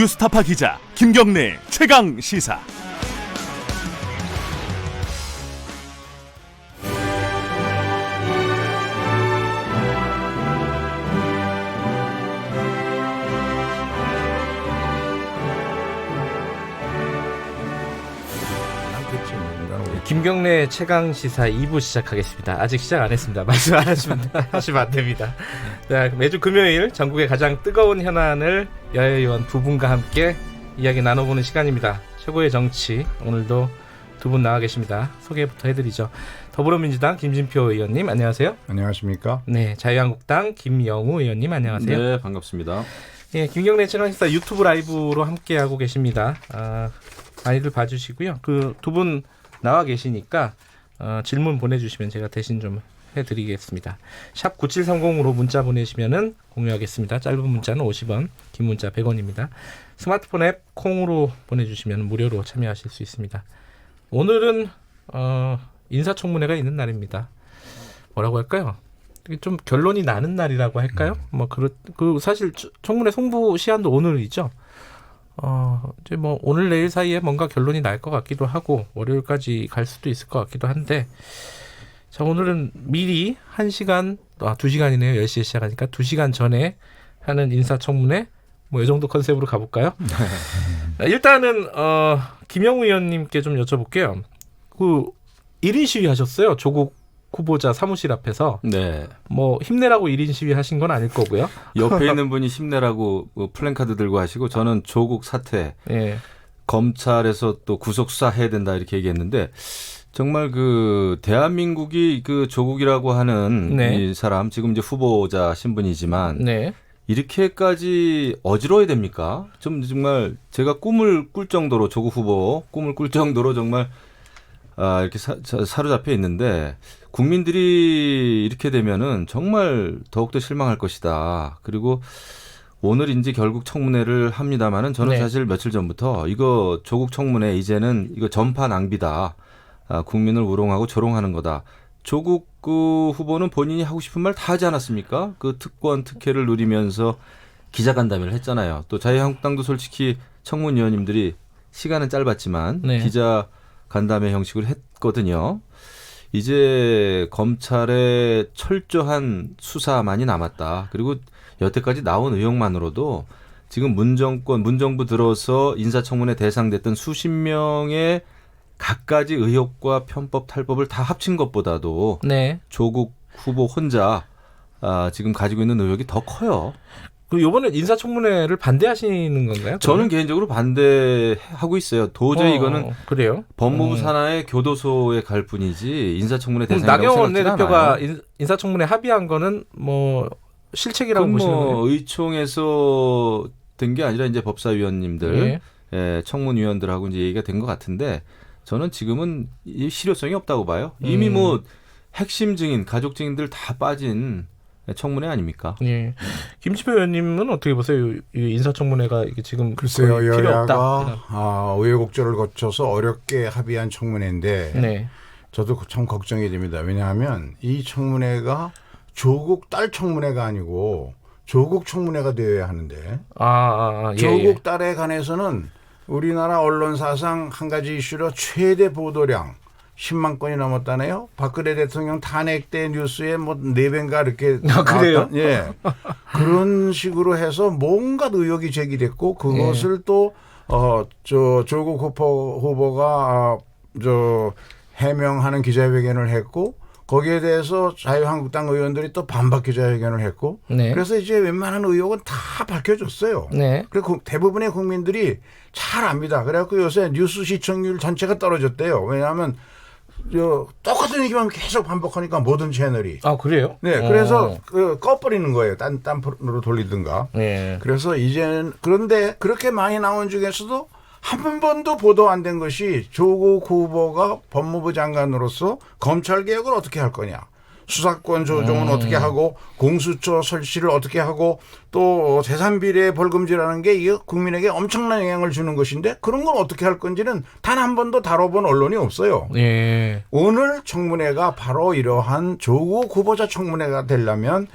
뉴스타파 기자 김경래 최강 시사. 김경래 최강 시사 2부 시작하겠습니다. 아직 시작 안 했습니다. 말씀 안 하시면 하시면 안 됩니다. 자, 매주 금요일 전국의 가장 뜨거운 현안을 여야의원 두 분과 함께 이야기 나눠보는 시간입니다. 최고의 정치 오늘도 두 분 나와 계십니다. 소개부터 해드리죠. 더불어민주당 김진표 의원님 안녕하세요. 안녕하십니까? 네, 자유한국당 김영우 의원님 안녕하세요. 네, 반갑습니다. 예, 김경래 최강 시사 유튜브 라이브로 함께 하고 계십니다. 아, 많이들 봐주시고요. 그 두 분 나와 계시니까 어, 질문 보내주시면 제가 대신 좀 해드리겠습니다. 샵 9730으로 문자 보내시면은 공유하겠습니다. 짧은 문자는 50원, 긴 문자 100원입니다. 스마트폰 앱 콩으로 보내주시면 무료로 참여하실 수 있습니다. 오늘은 어, 인사청문회가 있는 날입니다. 뭐라고 할까요? 좀 결론이 나는 날이라고 할까요? 뭐 그렇 그 사실 청- 청문회 송부 시한도 오늘이죠. 어 이제 뭐 오늘 내일 사이에 뭔가 결론이 날 것 같기도 하고 월요일까지 갈 수도 있을 것 같기도 한데 자 오늘은 미리 한 시간 아 두 시간이네요 10시에 시작하니까 두 시간 전에 하는 인사청문회 뭐 이 정도 컨셉으로 가볼까요? 자, 일단은 어 김영우 의원님께 좀 여쭤볼게요. 그 1인 시위 하셨어요 조국 후보자 사무실 앞에서 네. 뭐 힘내라고 1인 시위 하신 건 아닐 거고요. 옆에 있는 분이 힘내라고 뭐 플랜카드 들고 하시고 저는 조국 사퇴 예. 검찰에서 또 구속 수사해야 된다 이렇게 얘기했는데 정말 그 대한민국이 그 조국이라고 하는 네. 이 사람 지금 이제 후보자 신분이지만 네. 이렇게까지 어지러워야 됩니까? 좀 정말 제가 꿈을 꿀 정도로 조국 후보 꿈을 꿀 정도로 정말 아, 이렇게 사, 사- 사로잡혀 있는데 국민들이 이렇게 되면은 정말 더욱더 실망할 것이다. 그리고 오늘 이제 결국 청문회를 합니다마는 저는 네. 사실 며칠 전부터 이거 조국 청문회 이제는 이거 전파 낭비다. 아, 국민을 우롱하고 조롱하는 거다. 조국 그 후보는 본인이 하고 싶은 말 다 하지 않았습니까? 그 특권 특혜를 누리면서 기자간담회를 했잖아요. 또 자유한국당도 솔직히 청문위원님들이 시간은 짧았지만 네. 기자 간담회 형식을 했거든요. 이제 검찰의 철저한 수사만이 남았다. 그리고 여태까지 나온 의혹만으로도 지금 문정권, 문정부 들어서 인사청문회 대상됐던 수십 명의 갖가지 의혹과 편법, 탈법을 다 합친 것보다도 네. 조국 후보 혼자 아, 지금 가지고 있는 의혹이 더 커요. 그 요번에 인사청문회를 반대하시는 건가요? 저는 개인적으로 반대하고 있어요. 도저히 어, 이거는 그래요. 법무부 음. 산하의 교도소에 갈 뿐이지 인사청문회 대상이라고 나경원 대표가. 인, 인사청문회 합의한 거는 뭐 실책이라고 그건 보시는 거예요? 뭐 의총에서 된 게 아니라 이제 법사위원님들, 예. 예, 청문위원들하고 이제 얘기가 된 것 같은데 저는 지금은 이 실효성이 없다고 봐요. 이미 음. 뭐 핵심 증인, 가족 증인들 다 빠진 청문회 아닙니까? 예. 김치표 의원님은 어떻게 보세요? 이 인사청문회가 이게 지금 글쎄요, 거의 필요 없다. 여야가 아, 우여곡절을 거쳐서 어렵게 합의한 청문회인데 네. 저도 참 걱정이 됩니다. 왜냐하면 이 청문회가 조국 딸 청문회가 아니고 조국 청문회가 되어야 하는데 아, 아, 아 예, 조국 딸에 관해서는 우리나라 언론 사상 한 가지 이슈로 최대 보도량 10만 건이 넘었다네요. 박근혜 대통령 탄핵 때 뉴스에 뭐 네 배인가 이렇게 아, 그래요? 예. 그런 식으로 해서 뭔가 의혹이 제기됐고 그것을 예. 또어저 조국 후보 후보가 아, 저 해명하는 기자회견을 했고 거기에 대해서 자유한국당 의원들이 또 반박 기자회견을 했고 예. 네. 그래서 이제 웬만한 의혹은 다 밝혀졌어요. 네. 그리고 그 대부분의 국민들이 잘 압니다. 그래갖고 요새 뉴스 시청률 전체가 떨어졌대요. 왜냐하면 저 똑같은 얘기만 계속 반복하니까 모든 채널이. 아, 그래요? 네, 그래서 어. 그 꺼버리는 거예요. 딴, 딴 프로로 돌리든가. 네. 그래서 이제는 그런데 그렇게 많이 나온 중에서도 한 번도 보도 안 된 것이 조국 후보가 법무부 장관으로서 검찰 개혁을 어떻게 할 거냐. 수사권 조정은 음. 어떻게 하고 공수처 설치를 어떻게 하고 또 재산 비례 벌금제라는 게 이게 국민에게 엄청난 영향을 주는 것인데 그런 건 어떻게 할 건지는 단 한 번도 다뤄본 언론이 없어요. 예. 오늘 청문회가 바로 이러한 조국 후보자 청문회가 되려면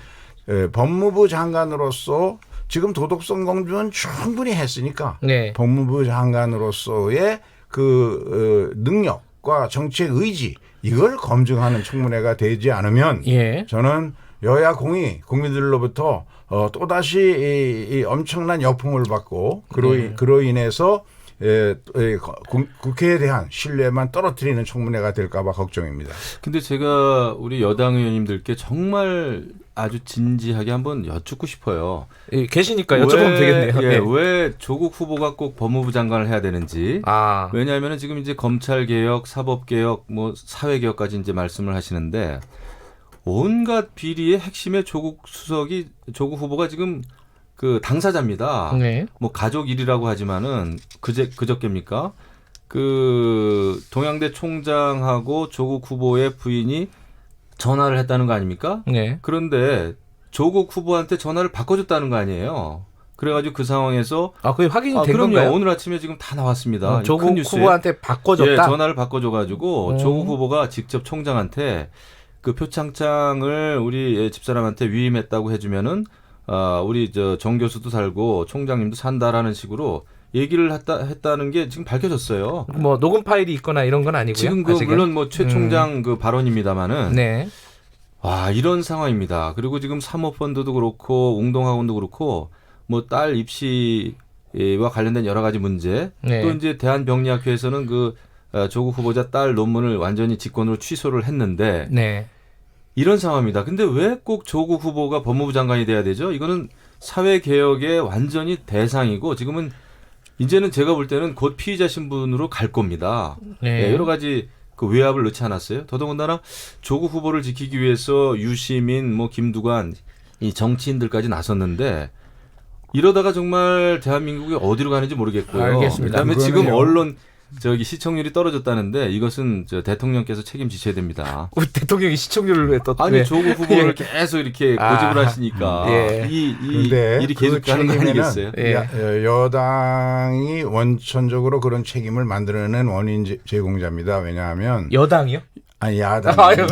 에, 법무부 장관으로서 지금 도덕성 검증은 충분히 했으니까 네. 법무부 장관으로서의 그 어, 능력과 정책 의지 이걸 검증하는 청문회가 되지 않으면 예. 저는 여야 공이 국민들로부터 어, 또다시 이, 이 엄청난 역풍을 받고 그로, 네. 그로 인해서 에, 에, 국- 국회에 대한 신뢰만 떨어뜨리는 청문회가 될까봐 걱정입니다. 근데 제가 우리 여당 의원님들께 정말 아주 진지하게 한번 여쭙고 싶어요. 예, 계시니까 여쭤보면 왜, 되겠네요. 예, 네. 왜 조국 후보가 꼭 법무부 장관을 해야 되는지. 아, 왜냐하면 지금 이제 검찰 개혁, 사법 개혁, 뭐 사회 개혁까지 이제 말씀을 하시는데 온갖 비리의 핵심에 조국 수석이 조국 후보가 지금 그 당사자입니다. 네. 뭐 가족 일이라고 하지만은 그제 그저께입니까? 그 동양대 총장하고 조국 후보의 부인이 전화를 했다는 거 아닙니까? 네. 그런데 조국 후보한테 전화를 바꿔줬다는 거 아니에요. 그래가지고 그 상황에서 아, 그게 확인이 아, 된 그럼요. 건가요? 오늘 아침에 지금 다 나왔습니다. 어, 이 조국 큰 뉴스에. 후보한테 바꿔줬다. 예, 전화를 바꿔줘가지고 음. 조국 후보가 직접 총장한테 그 표창장을 우리 예, 집사람한테 위임했다고 해주면은 아 우리 저 정 교수도 살고 총장님도 산다라는 식으로 얘기를 했다 했다는 게 지금 밝혀졌어요. 뭐 녹음 파일이 있거나 이런 건 아니고요. 지금 그 아직은? 물론 뭐 최 총장 그 발언입니다만은 네. 와 이런 상황입니다. 그리고 지금 사모펀드도 그렇고 웅동학원도 그렇고 뭐 딸 입시와 관련된 여러 가지 문제 네. 또 이제 대한병리학회에서는 그 어, 조국 후보자 딸 논문을 완전히 직권으로 취소를 했는데 네. 이런 상황입니다. 근데 왜 꼭 조국 후보가 법무부 장관이 돼야 되죠? 이거는 사회 개혁의 완전히 대상이고 지금은 이제는 제가 볼 때는 곧 피의자 신분으로 갈 겁니다. 네. 예, 여러 가지 그 외압을 넣지 않았어요. 더더군다나 조국 후보를 지키기 위해서 유시민, 뭐 김두관 이 정치인들까지 나섰는데 이러다가 정말 대한민국이 어디로 가는지 모르겠고요. 알겠습니다. 그다음에 지금. 언론 저기 시청률이 떨어졌다는데 이것은 저 대통령께서 책임지셔야 됩니다. 우리 대통령이 시청률을 왜 또? 아니 왜? 조국 후보를 계속 이렇게 아. 고집을 하시니까 예. 이, 이 근데 일이 계속 그 가는 거 아니겠어요? 예. 야- 어, 여당이 원천적으로 그런 책임을 만들어낸 원인 제- 제공자입니다. 왜냐하면 여당이요? 아니 야당. 아, 네.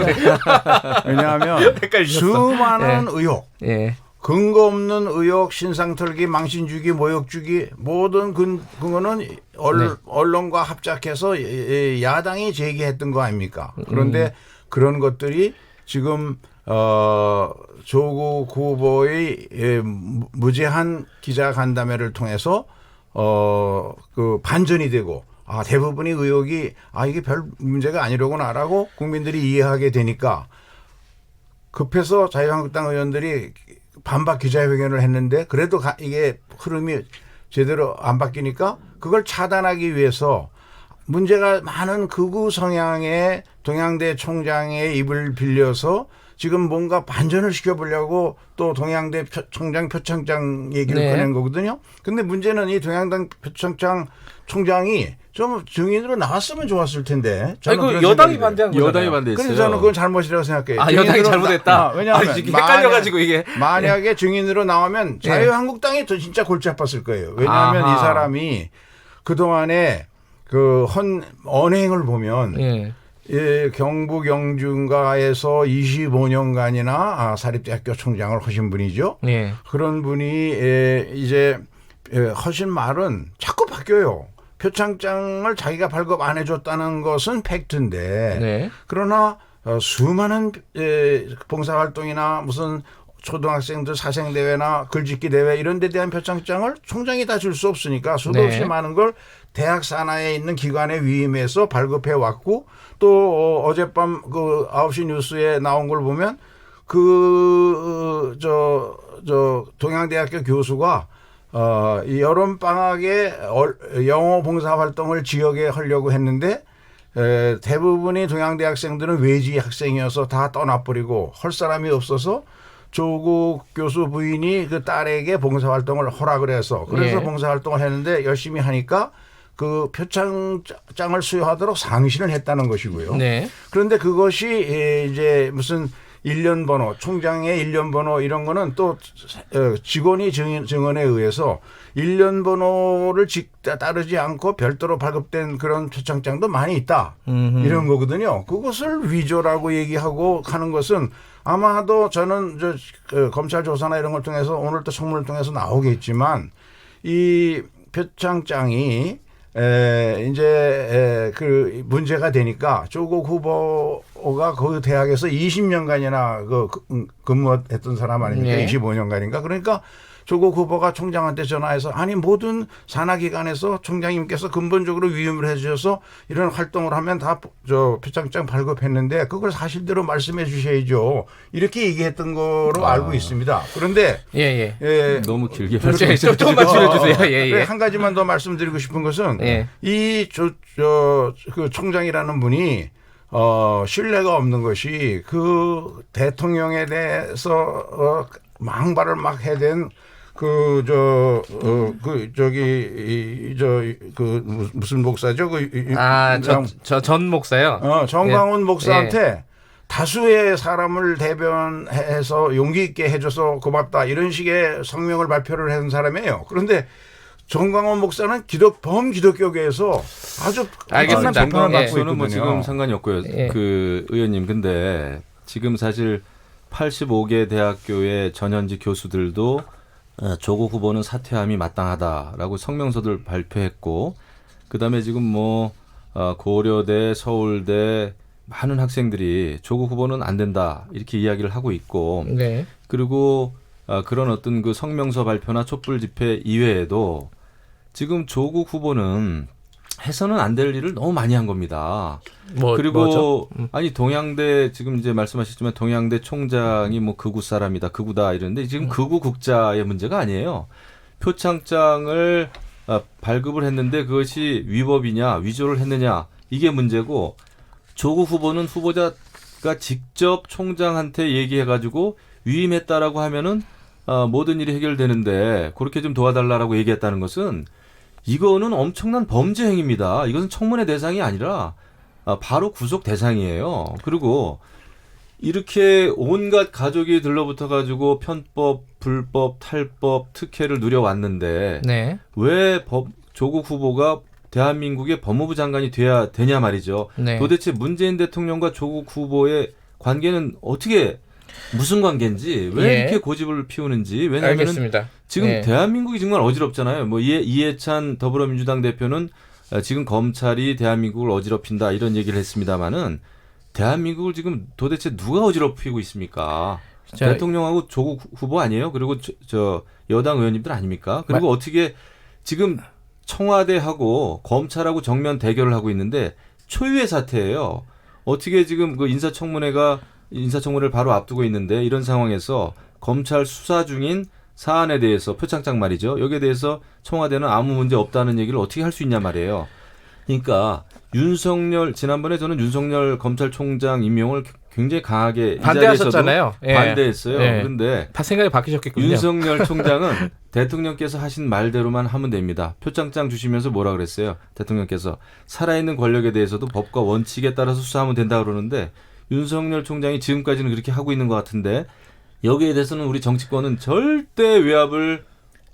왜냐하면. 수많은 의혹, 예. 근거 없는 의혹, 신상털기, 망신주기, 모욕주기 모든 근, 그거는 언, 네. 언론과 합작해서 예, 예, 야당이 제기했던 거 아닙니까? 그런데 음. 그런 것들이 지금 어 조국 후보의 예, 무- 무제한 기자 간담회를 통해서 어 그 반전이 되고 아 대부분의 의혹이 아 이게 별 문제가 아니로구나라고 국민들이 이해하게 되니까 급해서 자유한국당 의원들이 반박 기자회견을 했는데 그래도 가- 이게 흐름이 제대로 안 바뀌니까 그걸 차단하기 위해서 문제가 많은 극우 성향의 동양대 총장의 입을 빌려서 지금 뭔가 반전을 시켜보려고 또 동양대 표- 총장 표창장 얘기를 네. 꺼낸 거거든요. 근데 문제는 이 동양당 표창장 총장이 좀 증인으로 나왔으면 좋았을 텐데. 아니 저는 그 그런 여당이 반대한 거잖아요. 여당이 반대했어요. 그래서 저는 그건 잘못이라고 생각해요. 아 여당이 잘못했다. 나- 아, 왜냐하면 아니, 헷갈려가지고 이게 만약에 증인으로 나오면 예. 자유한국당이 더 진짜 골치 아팠을 거예요. 왜냐하면 아하. 이 사람이 그 동안에 그헌 언행을 보면 예. 예, 경북 영준가에서 25년간이나 아, 사립대학교 총장을 하신 분이죠. 예. 그런 분이 예, 이제 예, 하신 말은 자꾸 바뀌어요. 표창장을 자기가 발급 안 해줬다는 것은 팩트인데 네. 그러나 어, 수많은 에, 봉사활동이나 무슨 초등학생들 사생 대회나 글짓기 대회 이런 데 대한 표창장을 총장이 다 줄 수 없으니까 수도 네. 없이 많은 걸 대학 산하에 있는 기관에 위임해서 발급해 왔고 또 어, 어젯밤 그 9시 뉴스에 나온 걸 보면 그 저 저 동양대학교 교수가 어, 이 여름 방학에 얼- 영어 봉사 활동을 지역에 하려고 했는데 에, 대부분의 동양대 학생들은 외지 학생이어서 다 떠나버리고 할 사람이 없어서 조국 교수 부인이 그 딸에게 봉사 활동을 허락을 해서 그래서 예. 봉사 활동을 했는데 열심히 하니까 그 표창장을 수여하도록 상신을 했다는 것이고요. 네. 그런데 그것이 예, 이제 무슨 일련 번호, 총장의 일련 번호 이런 거는 또 어, 직원이 증언에 의해서 일련 번호를 직 따르지 않고 별도로 발급된 그런 표창장도 많이 있다. 이런 거거든요. 그것을 위조라고 얘기하고 하는 것은 아마도 저는 저 그 검찰 조사나 이런 걸 통해서 오늘 또 청문을 통해서 나오겠지만 이 표창장이 에 이제 에, 그 문제가 되니까 조국 후보가 그 대학에서 20년간이나 그 그- 근무했던 사람 아닙니까? 예. 25년간인가? 그러니까 조국 후보가 총장한테 전화해서 아니 모든 산하기관에서 총장님께서 근본적으로 위임을 해주셔서 이런 활동을 하면 다 저 표창장 발급했는데 그걸 사실대로 말씀해 주셔야죠. 이렇게 얘기했던 거로 알고 있습니다. 그런데 예, 예. 예, 너무 길게 조금만 줄여주세요. 예, 예. 한 가지만 더 말씀드리고 싶은 것은 예. 이저그 총장이라는 분이 어 신뢰가 없는 것이 그 대통령에 대해서 어 망발을 막 해댄 그 저 어 그 저기 이 저 그 무슨 목사죠 그 이- 아, 정- 저전 목사요. 어, 정광훈 예. 목사한테 다수의 사람을 대변해서 용기 있게 해줘서 고맙다 이런 식의 성명을 발표를 한 사람이에요. 그런데 정광훈 목사는 기독 범 기독교계에서 아주 알겠습니다. 엄청난 비판을 예. 뭐. 지금 상관이 없고요. 예. 그 의원님 근데 지금 사실 85개 대학교의 전현직 교수들도 어, 조국 후보는 사퇴함이 마땅하다라고 성명서들 발표했고 그다음에 지금 뭐 어, 고려대, 서울대 많은 학생들이 조국 후보는 안 된다 이렇게 이야기를 하고 있고 네. 그리고 아, 그런 어떤 그 성명서 발표나 촛불 집회 이외에도 지금 조국 후보는 해서는 안 될 일을 너무 많이 한 겁니다. 뭐 그리고? 음. 아니 동양대 지금 이제 말씀하셨지만 동양대 총장이 뭐 극우 사람이다, 극우다 이러는데 음. 지금 극우 국자의 문제가 아니에요. 표창장을 아, 발급을 했는데 그것이 위법이냐, 위조를 했느냐 이게 문제고 조국 후보는 후보자가 직접 총장한테 얘기해가지고 위임했다라고 하면은 아, 모든 일이 해결되는데 그렇게 좀 도와달라라고 얘기했다는 것은 이거는 엄청난 범죄 행위입니다. 이것은 청문회 대상이 아니라 아, 바로 구속 대상이에요. 그리고 이렇게 온갖 가족이 들러붙어 가지고 편법, 불법, 탈법, 특혜를 누려왔는데 네. 왜 법, 조국 후보가 대한민국의 법무부 장관이 돼야 되냐 말이죠. 네. 도대체 문재인 대통령과 조국 후보의 관계는 어떻게 무슨 관계인지 왜 예. 이렇게 고집을 피우는지 왜냐하면 알겠습니다. 지금 예. 대한민국이 정말 어지럽잖아요. 뭐 이해, 이해찬 더불어민주당 대표는 어, 지금 검찰이 대한민국을 어지럽힌다 이런 얘기를 했습니다마는 대한민국을 지금 도대체 누가 어지럽히고 있습니까? 자, 대통령하고 조국 후보 아니에요? 그리고 저, 저 여당 의원님들 아닙니까? 그리고 어떻게 지금 청와대하고 검찰하고 정면 대결을 하고 있는데 초유의 사태예요. 어떻게 지금 그 인사청문회가 인사청문회를 바로 앞두고 있는데 이런 상황에서 검찰 수사 중인 사안에 대해서 표창장 말이죠. 여기에 대해서 청와대는 아무 문제 없다는 얘기를 어떻게 할 수 있냐 말이에요. 그러니까 윤석열 지난번에 저는 윤석열 검찰총장 임명을 굉장히 강하게 이 반대하셨잖아요. 예. 반대했어요. 예. 그런데 다 생각이 바뀌셨겠군요. 윤석열 총장은 대통령께서 하신 말대로만 하면 됩니다. 표창장 주시면서 뭐라 그랬어요? 대통령께서 살아있는 권력에 대해서도 법과 원칙에 따라서 수사하면 된다 그러는데 윤석열 총장이 지금까지는 그렇게 하고 있는 것 같은데 여기에 대해서는 우리 정치권은 절대 외압을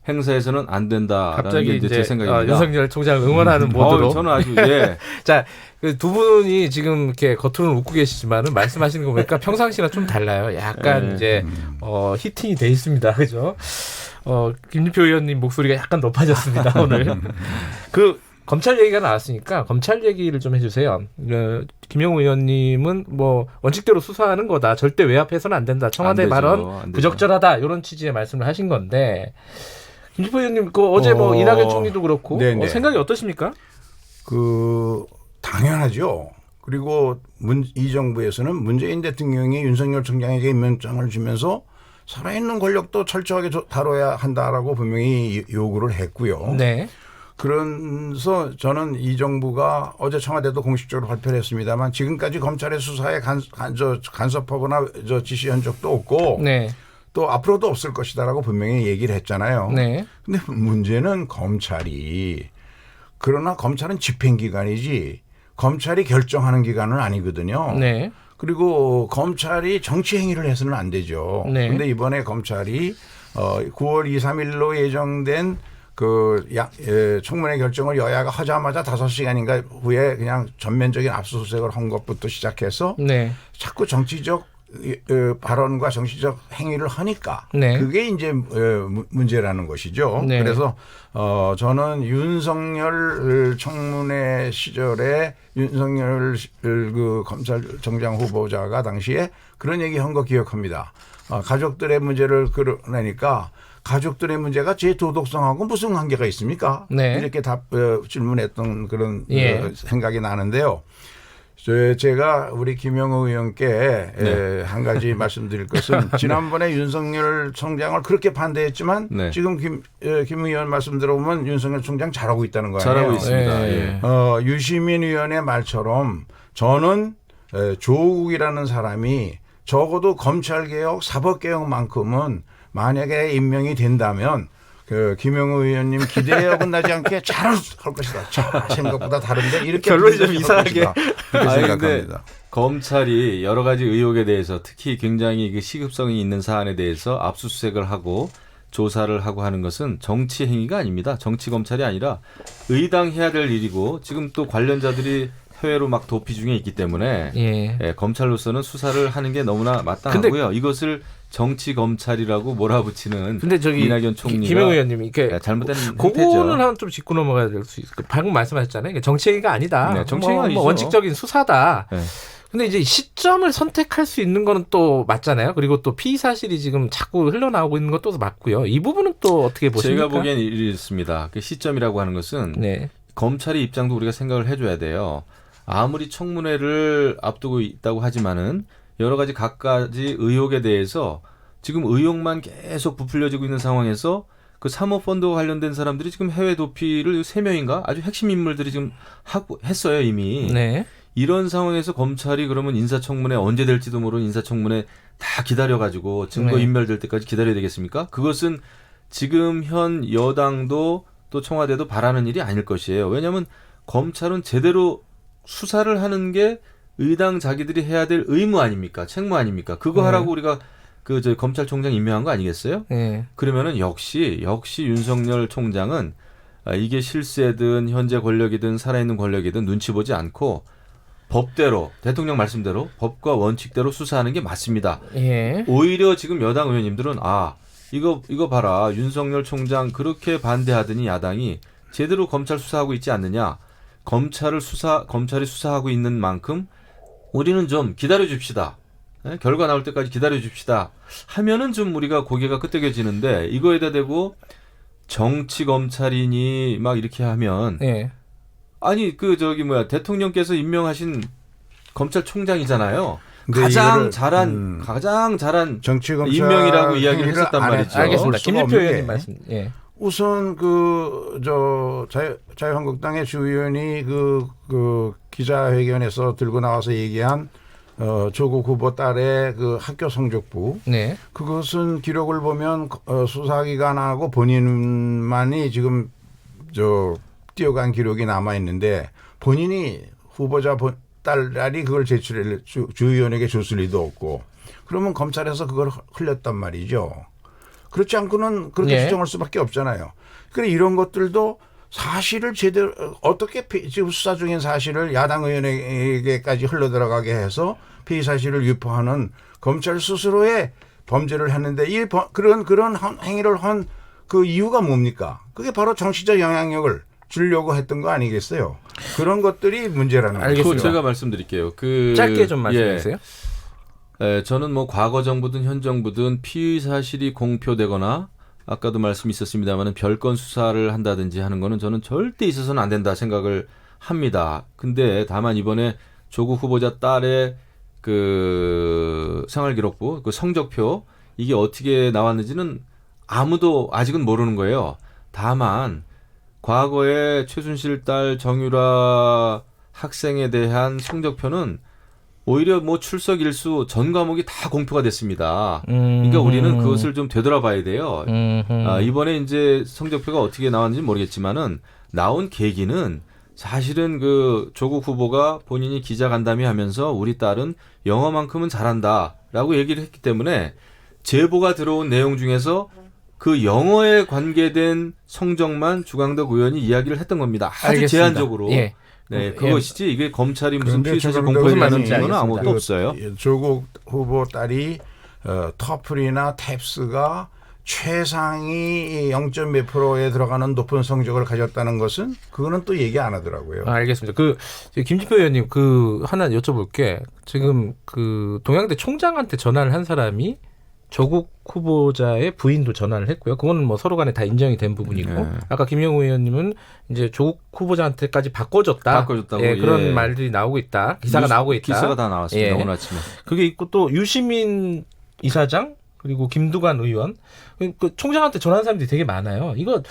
행사해서는 안 된다라는 갑자기 게 이제 제 어, 생각입니다. 윤석열 총장을 응원하는 모드로. 어우, 저는 아주 예. 자, 그 두 분이 지금 이렇게 겉으로는 웃고 계시지만은 말씀하시는 거 보니까 평상시랑 좀 달라요. 약간 네. 이제 어 히팅이 돼 있습니다. 그죠? 어 김진표 의원님 목소리가 약간 높아졌습니다 오늘. 그 검찰 얘기가 나왔으니까 검찰 얘기를 좀 해주세요. 그, 김영우 의원님은 뭐 원칙대로 수사하는 거다. 절대 외압해서는 안 된다. 청와대 안 되죠. 발언. 부적절하다. 이런 취지의 말씀을 하신 건데 김진표 의원님 그 어제 뭐 어, 이낙연 총리도 그렇고 네네. 어, 생각이 어떠십니까? 그 당연하죠. 그리고 문, 이 정부에서는 문재인 대통령이 윤석열 총장에게 임명장을 주면서 살아있는 권력도 철저하게 조- 다뤄야 한다라고 분명히 요구를 했고요. 네. 그래서 저는 이 정부가 어제 청와대도 공식적으로 발표를 했습니다만 지금까지 검찰의 수사에 간, 간, 저, 간섭하거나 저 지시한 적도 없고 네. 또 앞으로도 없을 것이다라고 분명히 얘기를 했잖아요. 네. 근데 문제는 검찰이 그러나 검찰은 집행기관이지 검찰이 결정하는 기관은 아니거든요. 네. 그리고 검찰이 정치 행위를 해서는 안 되죠. 네. 그런데 이번에 검찰이 어 9월 2, 3일로 예정된 그 야, 예, 청문회 결정을 여야가 하자마자 5시간인가 후에 그냥 전면적인 압수수색을 한 것부터 시작해서 네. 자꾸 정치적 어, 발언과 정치적 행위를 하니까 네. 그게 이제 어, 무- 문제라는 것이죠. 네. 그래서 어 저는 윤석열 청문회 시절에 윤석열 시- 그 검찰총장 후보자가 당시에 그런 얘기 한 거 기억합니다. 어, 가족들의 문제를 끌어내니까 가족들의 문제가 제 도덕성하고 무슨 관계가 있습니까? 네. 이렇게 답 어, 질문했던 그런 예. 어, 생각이 나는데요. 저- 제가 우리 김영호 의원께 에, 한 가지 말씀드릴 것은 지난번에 윤석열 총장을 그렇게 반대했지만 네. 지금 김, 에, 김 의원 말씀 들어보면 윤석열 총장 잘하고 있다는 거예요. 잘하고 있습니다. 예. 예. 어, 유시민 의원의 말처럼 저는 에, 조국이라는 사람이 적어도 검찰개혁, 사법개혁만큼은 만약에 임명이 된다면 그 김영우 의원님 기대에 어긋나지 않게 잘 할 것이다. 자, 생각보다 다른데 이렇게 결론이 좀 이상하게. 것이다. 그렇게 아니, 생각합니다. 검찰이 여러 가지 의혹에 대해서 특히 굉장히 그 시급성이 있는 사안에 대해서 압수수색을 하고 조사를 하고 하는 것은 정치 행위가 아닙니다. 정치 검찰이 아니라 의당해야 될 일이고 지금 또 관련자들이 해외로 막 도피 중에 있기 때문에 예. 예, 검찰로서는 수사를 하는 게 너무나 마땅하고요. 이것을 정치 검찰이라고 몰아붙이는 근데 저기 이낙연 기- 총리가 김영 의원님이 이렇게 예, 잘못된 그거는. 한 좀 짚고 넘어가야 될 수 있을 것 방금 말씀하셨잖아요. 이게 정치행위가 아니다. 네, 정치행위가 뭐, 아니죠. 뭐 원칙적인 수사다. 네. 근데 이제 시점을 선택할 수 있는 거는 또 맞잖아요. 그리고 또 피의 사실이 지금 자꾸 흘러나오고 있는 것도 맞고요. 이 부분은 또 어떻게 보십니까? 제가 보기엔 이렇습니다. 그 시점이라고 하는 것은 네. 검찰의 입장도 우리가 생각을 해줘야 돼요. 아무리 청문회를 앞두고 있다고 하지만은 여러 가지 각가지 의혹에 대해서 지금 의혹만 계속 부풀려지고 있는 상황에서 그 사모펀드와 관련된 사람들이 지금 해외 도피를 세 명인가 아주 핵심 인물들이 지금 하고 했어요 이미. 네. 이런 상황에서 검찰이 그러면 인사청문회 언제 될지도 모르는 인사청문회 다 기다려가지고 증거 네. 인멸될 때까지 기다려야 되겠습니까? 그것은 지금 현 여당도 또 청와대도 바라는 일이 아닐 것이에요. 왜냐하면 검찰은 제대로 수사를 하는 게 의당 자기들이 해야 될 의무 아닙니까? 책무 아닙니까? 그거 네. 하라고 우리가 그 저 검찰총장 임명한 거 아니겠어요? 네. 그러면은 역시 역시 윤석열 총장은 아, 이게 실세든 현재 권력이든 살아있는 권력이든 눈치 보지 않고 법대로 대통령 말씀대로 법과 원칙대로 수사하는 게 맞습니다. 예. 오히려 지금 여당 의원님들은 아 이거 이거 봐라 윤석열 총장 그렇게 반대하더니 야당이 제대로 검찰 수사하고 있지 않느냐 검찰을 수사 검찰이 수사하고 있는 만큼 우리는 좀 기다려 줍시다. 예? 결과 나올 때까지 기다려 줍시다. 하면은 좀 우리가 고개가 끄덕여지는데 이거에다 대고 정치 검찰이니 막 이렇게 하면 예. 아니 그 저기 뭐야 대통령께서 임명하신 검찰총장이잖아요. 가장 잘한 음. 가장 잘한 정치 검찰 임명이라고 이야기를 했었단 말이죠. 알겠습니다. 김일표 의원님 게 말씀. 예. 우선 그저 자유한국당의 주 의원이 그, 그 기자회견에서 들고 나와서 얘기한 어, 조국 후보 딸의 그 학교 성적부 네. 그것은 기록을 보면 어, 수사기관하고 본인만이 지금 저 뛰어간 기록이 남아 있는데 본인이 후보자 본- 딸이 그걸 제출해 주, 주 의원에게 줬을 리도 없고 그러면 검찰에서 그걸 흘렸단 말이죠. 그렇지 않고는 그렇게 예. 추정할 수밖에 없잖아요. 그래 이런 것들도 사실을 제대로 어떻게 피- 지금 수사 중인 사실을 야당 의원에게까지 흘러 들어가게 해서 피의 사실을 유포하는 검찰 스스로의 범죄를 했는데 이 버- 그런 그런 한- 행위를 한 그 이유가 뭡니까? 그게 바로 정치적 영향력을 주려고 했던 거 아니겠어요? 그런 것들이 문제라는 거죠. 알겠습니다. 그 제가 말씀드릴게요. 그 짧게 좀 말씀해 예. 주세요. 예, 저는 뭐 과거 정부든 현 정부든 피의 사실이 공표되거나 아까도 말씀 있었습니다만은 별건 수사를 한다든지 하는 거는 저는 절대 있어서는 안 된다 생각을 합니다. 근데 다만 이번에 조국 후보자 딸의 그 생활기록부 그 성적표 이게 어떻게 나왔는지는 아무도 아직은 모르는 거예요. 다만 과거에 최순실 딸 정유라 학생에 대한 성적표는 오히려 뭐 출석 일수 전 과목이 다 공표가 됐습니다. 그러니까 우리는 그것을 좀 되돌아봐야 돼요. 음, 음. 아, 이번에 이제 성적표가 어떻게 나왔는지 모르겠지만은 나온 계기는 사실은 그 조국 후보가 본인이 기자 간담회 하면서 우리 딸은 영어만큼은 잘한다라고 얘기를 했기 때문에 제보가 들어온 내용 중에서 그 영어에 관계된 성적만 주광덕 의원이 이야기를 했던 겁니다. 아주 알겠습니다. 제한적으로. 예. 네, 예. 그것이지 이게 검찰이 무슨 주광덕 공표라는 의원이 건 알겠습니다. 아무것도 그 없어요. 조국 후보 딸이 어, 터플이나 탭스가 최상위 0. 몇 프로에 들어가는 높은 성적을 가졌다는 것은 그거는 또 얘기 안 하더라고요. 아, 알겠습니다. 그 김지표 의원님 그 하나 여쭤볼게. 지금 그 동양대 총장한테 전화를 한 사람이 조국 후보자의 부인도 전화를 했고요. 그거는 뭐 서로 간에 다 인정이 된 부분이고 네. 아까 김영우 의원님은 이제 조국 후보자한테까지 바꿔줬다. 바꿔줬다고, 예, 그런 예. 말들이 나오고 있다. 기사가 뉴스- 나오고 있다. 기사가 다 나왔습니다. 예. 오늘 아침에. 그게 있고 또 유시민 이사장 그리고 김두관 의원 그- 그 총장한테 전화한 사람들이 되게 많아요. 이거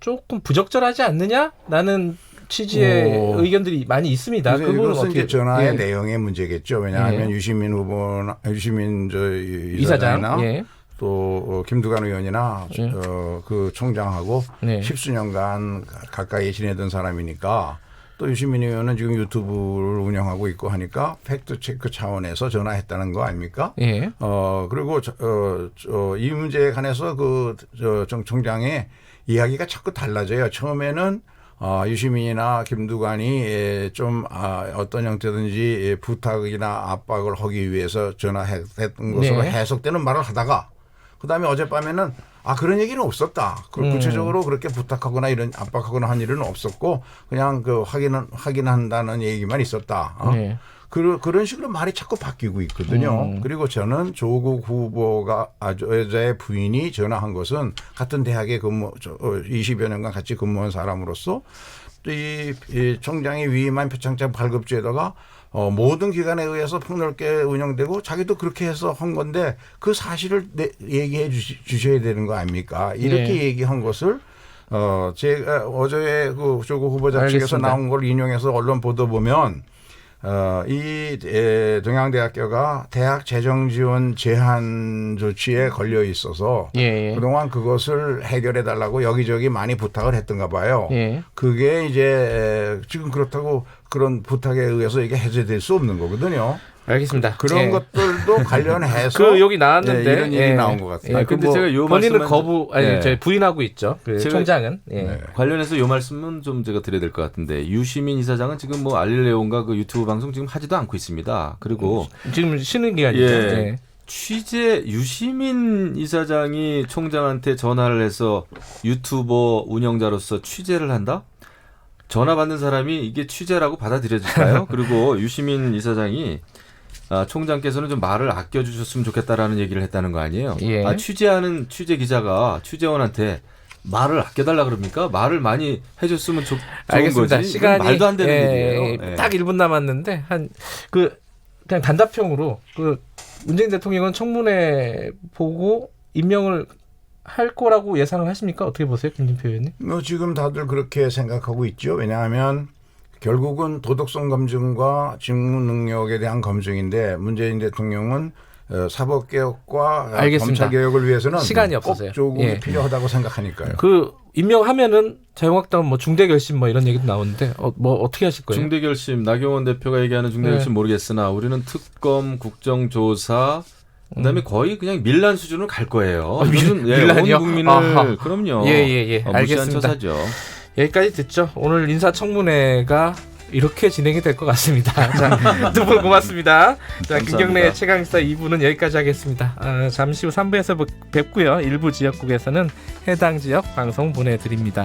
조금 부적절하지 않느냐라는 취지의 오. 의견들이 많이 있습니다. 그분은 이것은 어떻게 이제 전화의 예. 내용의 문제겠죠. 왜냐하면 예. 유시민 후보나 유시민 저 이사장 이사장이나 예. 또 어, 김두관 의원이나 예. 어, 그 총장하고 네. 십수년간 가까이 지내던 사람이니까 또 유시민 의원은 지금 유튜브를 운영하고 있고 하니까 팩트 체크 차원에서 전화했다는 거 아닙니까? 예. 어 그리고 저, 어, 저, 이 문제에 관해서 그저 총장의 이야기가 자꾸 달라져요. 처음에는 어, 유시민이나 김두관이 예, 좀 아, 어떤 형태든지 예, 부탁이나 압박을 하기 위해서 전화했던 것으로 네. 해석되는 말을 하다가 그다음에 어젯밤에는 아 그런 얘기는 없었다. 그 음. 구체적으로 그렇게 부탁하거나 이런 압박하거나 한 일은 없었고 그냥 그 확인은 확인한다는 얘기만 있었다. 어? 네. 그, 그런 식으로 말이 자꾸 바뀌고 있거든요. 음. 그리고 저는 조국 후보가 여자의 부인이 전화한 것은 같은 대학에 근무 저, 어, 20여 년간 같이 근무한 사람으로서 또이 이 총장이 위임한 표창장 발급제도가 어, 모든 기관에 의해서 폭넓게 운영되고 자기도 그렇게 해서 한 건데 그 사실을 내, 얘기해 주시, 주셔야 되는 거 아닙니까? 이렇게 네. 얘기한 것을 어, 제가 어제 그 조국 후보자 측에서. 나온 걸 인용해서 언론 보도 보면 어, 이 에, 동양대학교가 대학 재정 지원 제한 조치에 걸려 있어서 예. 예. 그동안 그것을 해결해 달라고 여기저기 많이 부탁을 했던가 봐요. 예. 그게 이제 에, 지금 그렇다고 그런 부탁에 의해서 이게 해제될 수 없는 거거든요. 알겠습니다. 그런 예. 것들도 관련해서 그 여기 나왔는데 네, 이런 일이 예. 나온 것 같아요. 예, 아, 근데 그 제가 요 본인은 말씀은- 거부 아니 네. 저 부인하고 있죠. 그 총장은 예. 네. 관련해서 요 말씀은 좀 제가 드려야 될 것 같은데 유시민 이사장은 지금 뭐 알릴레온가 그 유튜브 방송 지금 하지도 않고 있습니다. 그리고 지금 쉬는 기간이죠. 예. 예. 취재 유시민 이사장이 총장한테 전화를 해서 유튜버 운영자로서 취재를 한다? 전화 받는 사람이 이게 취재라고 받아들여질까요? 그리고 유시민 이사장이 아, 총장께서는 좀 말을 아껴주셨으면 좋겠다라는 얘기를 했다는 거 아니에요? 예. 아, 취재하는 취재 기자가 취재원한테 말을 아껴달라 그럽니까? 말을 많이 해줬으면 좋, 좋은 알겠습니다. 거지. 시간이 말도 안 되는 예, 일이에요. 예, 예. 딱 1분 남았는데 한 그 그냥 단답형으로 그 문재인 대통령은 청문회 보고 임명을 할 거라고 예상을 하십니까? 어떻게 보세요, 김진표 의원님? 뭐 지금 다들 그렇게 생각하고 있죠. 왜냐하면 결국은 도덕성 검증과 직무 능력에 대한 검증인데 문재인 대통령은 어, 사법 개혁과 알겠습니다. 검찰 개혁을 위해서는 시간이 꼭 없어서요. 조국이 예. 필요하다고 생각하니까요. 그 임명하면은 자유한국당 뭐 중대 결심 뭐 이런 얘기도 나오는데 어, 뭐 어떻게 하실 거예요? 중대 결심 나경원 대표가 얘기하는 중대 네. 결심 모르겠으나 우리는 특검, 국정조사 그다음에 거의 그냥 밀란 수준으로 갈 거예요. 음. 아, 밀- 예, 밀란이요? 온 국민을 아하. 그럼요. 예, 예, 예. 어, 무시한 알겠습니다. 처사죠. 여기까지 듣죠. 오늘 인사청문회가 이렇게 진행이 될 것 같습니다. 자, 두분 고맙습니다. 자, 김경래의 최강사 2부는 여기까지 하겠습니다. 아, 잠시 후 3부에서 뵙고요. 일부 지역국에서는 해당 지역 방송 보내드립니다.